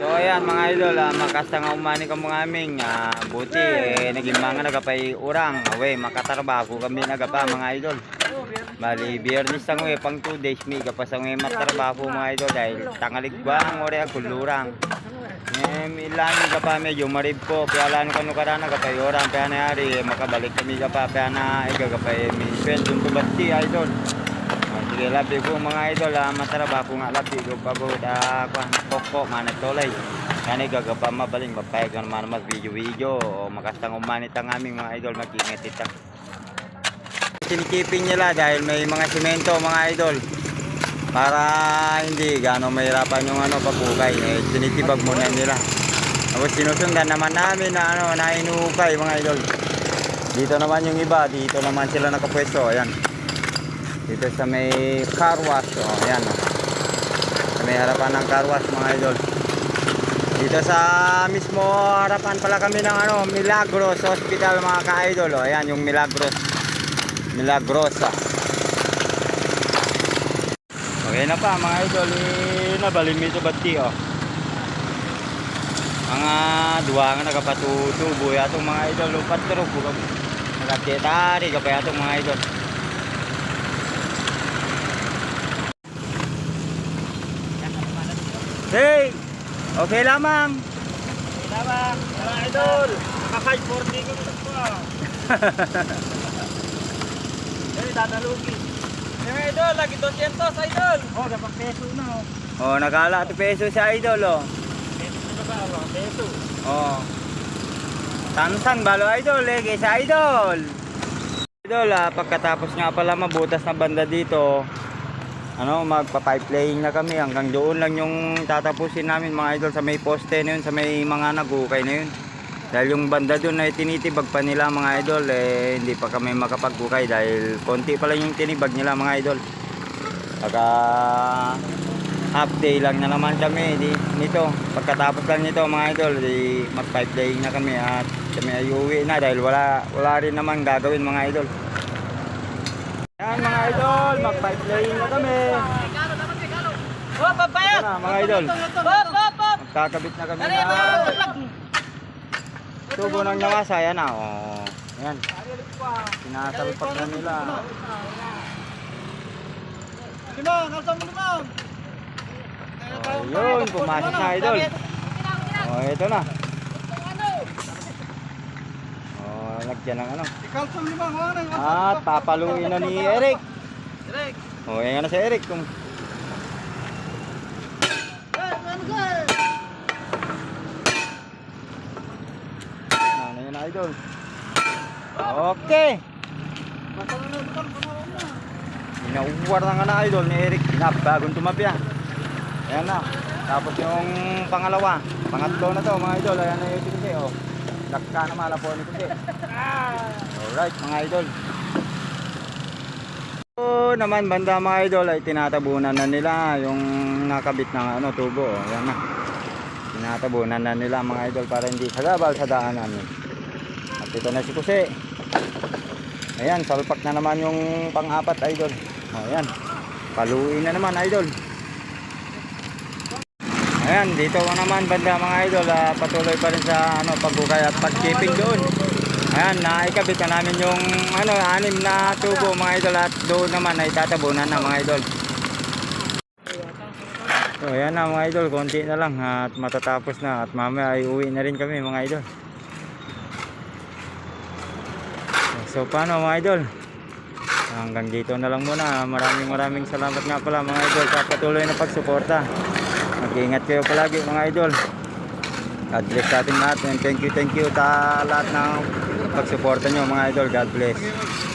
So ayan mga idol, ah, makasta nga umani ka mga aming ah, buti eh, naging mga nagapay urang. Awe, makatrabaho kami nagapa mga idol. Bali, biyernes ang we, pang 2 days may kapas ang we matrabaho mga idol dahil tangalig ba ang ore ang kulurang. Eh, ilan ka pa medyo marib ko, kaya lan ko no karana kapay orang, kaya na yari, eh, makabalik kami ka pa, kaya na igagapay, may sweldo ko bati idol. Sige, labi ko mga idol, ah, matrabaho nga labi ko pagod, ah, kwan, poko, manatolay. Kani gagapa mabaling, mapayag ka naman mas video-video, o makastang umanit ang aming mga idol, mag-ingat itang. Sinikipin nila dahil may mga simento mga idol para hindi gano'ng mahirapan yung ano pagkukay eh, tinitibag muna nila tapos sinusundan naman namin na ano na inukay mga idol dito naman yung iba dito naman sila nakapwesto ayan dito sa may car wash oh, ayan oh. sa may harapan ng car wash mga idol dito sa mismo harapan pala kami ng ano Milagros Hospital mga ka-idol oh. ayan yung Milagros Milagrosa Okay na pa mga idol, eh, nabalim ito bati oh. Mga duwa nga nagapatutubo yatong mga idol, lupat turog buka. Nagketari kapay atong mga idol. Hey! Okay lamang. Tama, mga idol. Naka 540 ko nito po. Eh, dadalugi. Mga idol, lagi 200 idol. Oh, dapat peso na oh. Oh, nakala 2 peso sa idol oh. Peso na ba? Oh, peso. Oh. Tansan balo idol eh, kaysa idol. Idol, ah, pagkatapos nga pala mabutas na banda dito, ano, magpa-pipelaying na kami hanggang doon lang yung tatapusin namin mga idol sa may poste na yun, sa may mga nagukay na yun. Dahil yung banda doon ay tinitibag pa nila mga idol, eh, hindi pa kami makapagukay dahil konti pa lang yung tinibag nila mga idol. Pagka half day lang na naman kami di, nito. Pagkatapos lang nito mga idol, di, mag-pipelaying na kami at kami ay uwi na dahil wala, wala rin naman gagawin mga idol. Idol, mag-pipelaying na kami. Oh, papaya. Ito na mga idol, Hop, hop, hop. magkakabit na kami na tubo ng nawasa. Yan na, oh. Yan, sinasalpak na nila. Lima, kalsang mo lima. Oh, yun, pumasok na idol. Oh, ito na. Oh, lagyan ng ano. Kalsang lima, kuha na. At papaluin na ni Eric. Direk. Oh, yan na si Eric. Kung ano yun na idol. Okay. Inauwar na nga na idol ni Eric. Nap, bagong tumabi ah. Ayan na. Tapos yung pangalawa. Pangatlo na to mga idol. Ayan na yung tindi. Oh. Lakka na mala po ni tindi. Alright mga idol. So naman banda mga idol ay tinatabunan na nila yung nakabit ng ano tubo. Oh. Ayan na. Tinatabunan na nila mga idol para hindi sagabal sa daanan. At ito na si Kuse. Ayan, salpak na naman yung pang-apat idol. Ayan. Paluin na naman idol. Ayan, dito ko naman banda mga idol, ah, patuloy pa rin sa ano pagbukay at pag-keeping doon. Ayan, naikabit na namin yung ano, anim na tubo mga idol at doon naman ay tatabunan na mga idol. So ayan na mga idol, konti na lang at matatapos na at mamaya ay uwi na rin kami mga idol. So paano mga idol? Hanggang dito na lang muna. Maraming maraming salamat nga pala mga idol sa patuloy na pagsuporta. Mag-iingat kayo palagi mga idol. God bless sa ating lahat and thank you thank you sa lahat ng pagsuporta nyo mga idol. God bless.